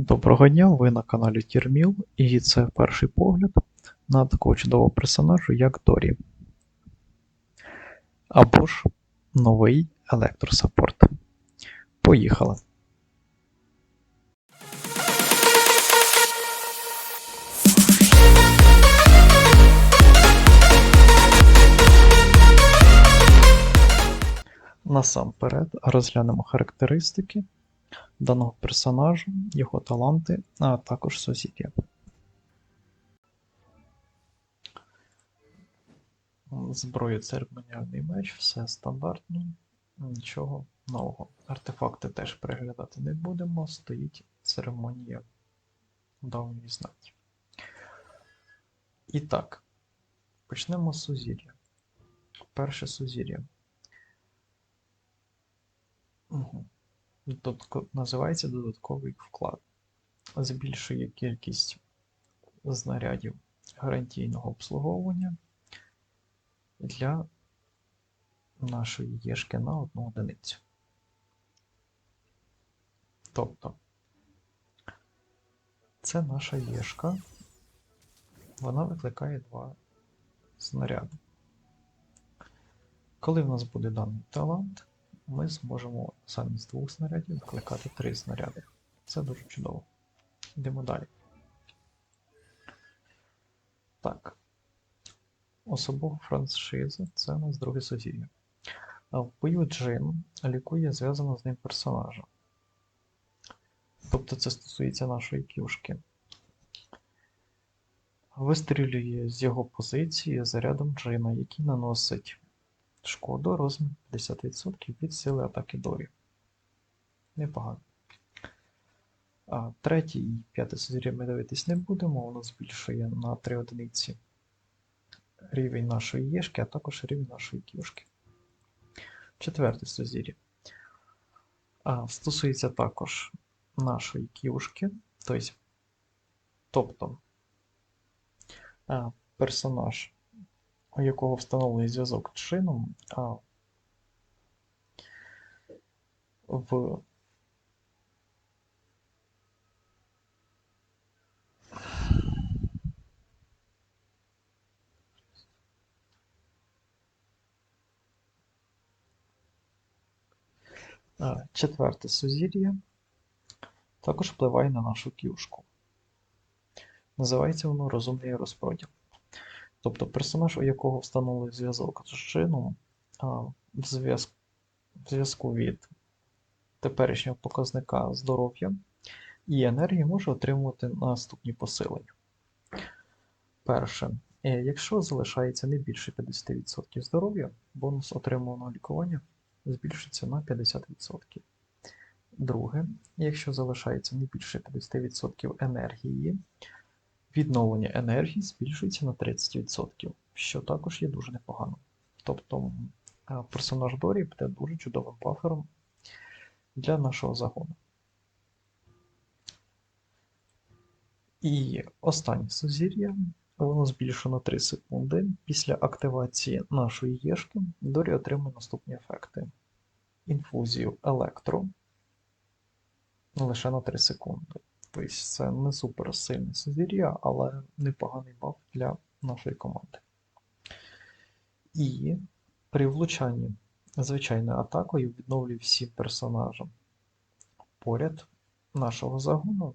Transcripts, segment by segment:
Доброго дня, ви на каналі Тірміл, і це перший погляд на такого чудового персонажу, як Дорі. Або ж новий електросаппорт. Поїхали! Насамперед розглянемо характеристики даного персонажу, його таланти, а також сусідів. Зброя церемоніальний меч, все стандартно, нічого нового. Артефакти теж переглядати не будемо, стоїть церемонія давньої знаті. І так, почнемо з сузір'я. Перше сузір'я. Угу. Називається додатковий вклад. Збільшує кількість знарядів гарантійного обслуговування для нашої єшки на одну одиницю. Тобто, це наша єшка, вона викликає два снаряди. Коли в нас буде даний талант, ми зможемо замість двох снарядів викликати три снаряди. Це дуже чудово. Йдемо далі. Так. Особова франшиза це у нас друге сузір'я. В бою Джин лікує зв'язано з ним персонажа. Тобто це стосується нашої кішки. Вистрілює з його позиції зарядом Джина, який наносить шкоду розмір 50% від сили атаки Дорі. Непогано. А, третє і п'яте сузір'я ми дивитись не будемо, воно збільшує на 3 одиниці рівень нашої єшки, а також рівень нашої кішки. Четверте сузір'я. Стосується також нашої кішки, тобто, тобто персонаж якого встановлений зв'язок з чином, а в Четверте сузір'я також впливає на нашу кішку. Називається воно розумний розподіл. Тобто персонаж, у якого встановлений зв'язок з чином, в зв'язку від теперішнього показника здоров'я і енергії може отримувати наступні посилення. Перше. Е, Якщо залишається не більше 50% здоров'я, бонус отримуваного лікування збільшиться на 50%. Друге, якщо залишається не більше 50% енергії, відновлення енергії збільшується на 30%, що також є дуже непогано. Тобто е, персонаж Дорі буде дуже чудовим бафером для нашого загону. І останнє сузір'я, воно збільшено 3 секунди. Після активації нашої єшки Дорі отримує наступні ефекти: інфузію електро лише на 3 секунди. Тобто це не супер сильне сузір'я, але непоганий баф для нашої команди. І при влучанні звичайною атакою відновлює всім персонажам поряд нашого загону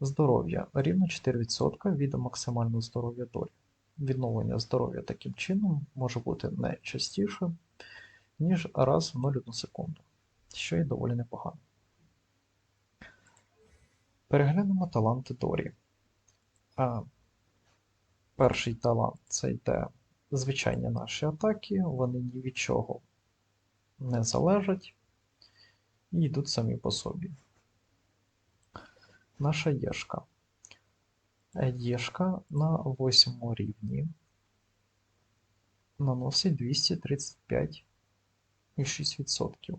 здоров'я рівно 4% від максимального здоров'я долі. Відновлення здоров'я таким чином може бути не частіше, ніж раз в 0,1 секунду, що є доволі непогано. Переглянемо таланти Дорі. А, перший талант це йде звичайні наші атаки, вони ні від чого не залежать і йдуть самі по собі. Наша єшка. Єшка на 8 рівні наносить 235,6%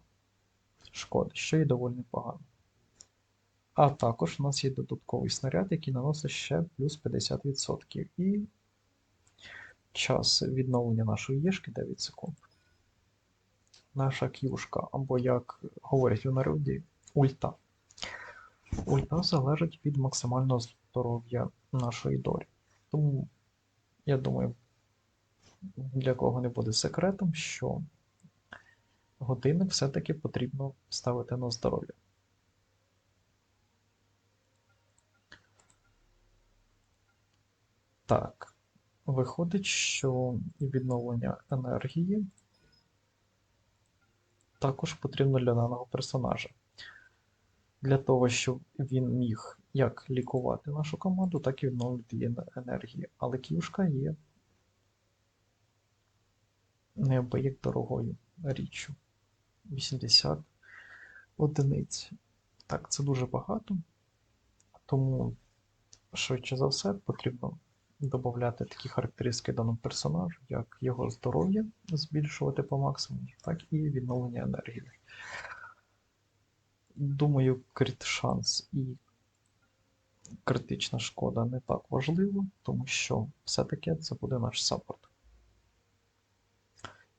шкоди, що є доволі непогано. А також у нас є додатковий снаряд, який наносить ще плюс 50%. І час відновлення нашої єшки 9 секунд. Наша к'юшка, або як говорять у народі, ульта. ульта залежить від максимального здоров'я нашої долі. Тому, я думаю, для кого не буде секретом, що годинник все-таки потрібно ставити на здоров'я. Так, виходить, що відновлення енергії також потрібно для даного персонажа. Для того, щоб він міг як лікувати нашу команду, так і відновлювати її енергії. Але кішка є неабияк дорогою річчю. 80 одиниць. Так, це дуже багато, тому швидше за все потрібно додати такі характеристики даному персонажу, як його здоров'я збільшувати по максимуму, так і відновлення енергії. Думаю, крит шанс і критична шкода не так важливо, тому що все-таки це буде наш саппорт.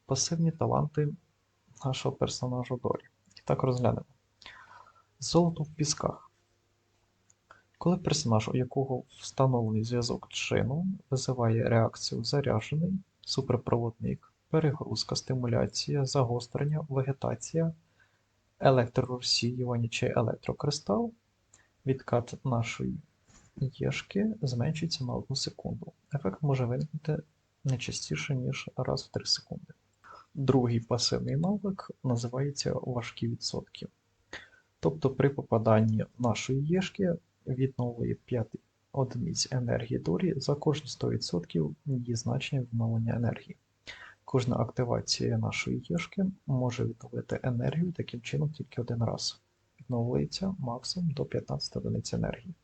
Пасивні таланти нашого персонажа долі. І так розглянемо. Золото в пісках. Коли персонаж, у якого встановлений зв'язок чину, визиває реакцію заряджений, суперпроводник, перегрузка, стимуляція, загострення, вегетація, електророзсіювання чи електрокристал, відкат нашої єшки зменшується на 1 секунду. Ефект може виникнути не частіше, ніж раз в 3 секунди. Другий пасивний навик називається важкі відсотки. Тобто при попаданні нашої єшки відновлює 5 одиниць енергії долі за кожні 100% її значення відновлення енергії. Кожна активація нашої єшки може відновити енергію таким чином тільки один раз. Відновлюється максимум до 15 одиниць енергії.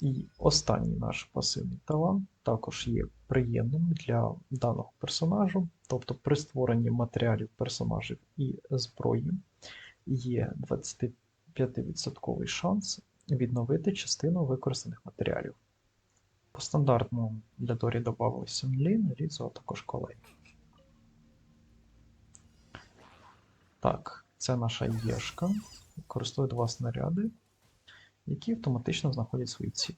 І останній наш пасивний талант також є приємним для даного персонажу, тобто при створенні матеріалів персонажів і зброї є 25% шанс відновити частину використаних матеріалів. По стандартному для Дорі додали Сімлін, Різо, а також колей. Так, це наша єшка. Використовує два снаряди, які автоматично знаходять свої цілі.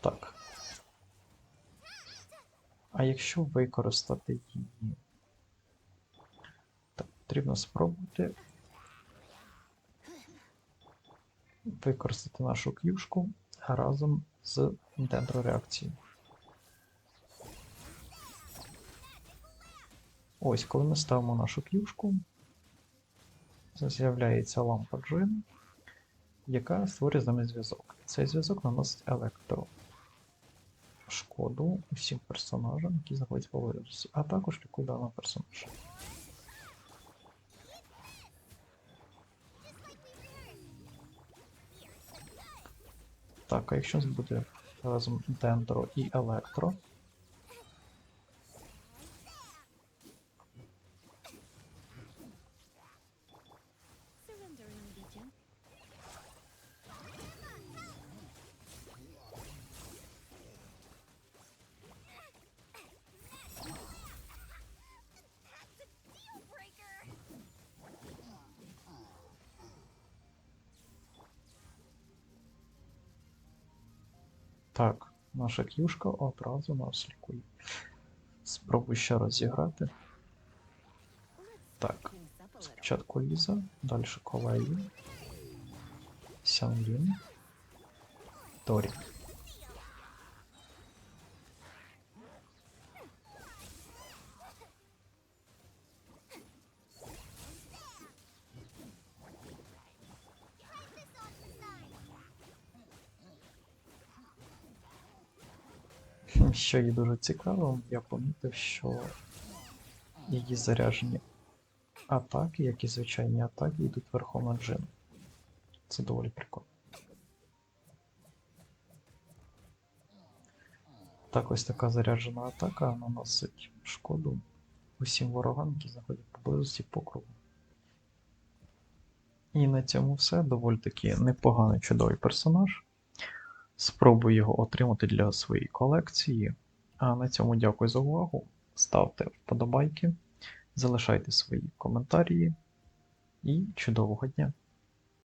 Так. А якщо використати її, потрібно спробувати використати нашу к'юшку разом з дендрореакцією. Ось, коли ми ставимо нашу к'юшку, з'являється лампа джину, яка створює з нами зв'язок. Цей зв'язок наносить електро шкоду усім персонажам, які знаходяться поблизості, а також лікує даного персонажа. Так, а якщо буде разом дендро і електро, так, наша к'юшка одразу нас лікує. Спробуй ще раз зіграти. Так, спочатку Ліза, далі Колеї, Сянлін, Торі. Що є дуже цікаво, я помітив, що її заряджені атаки, як і звичайні атаки, йдуть верхом джин. Це доволі прикольно. Так, ось така заряджена атака наносить шкоду усім ворогам, які знаходять поблизості по кругу. І на цьому все. Доволі таки непоганий чудовий персонаж. Спробую його отримати для своєї колекції. А на цьому дякую за увагу. Ставте вподобайки, залишайте свої коментарі і чудового дня!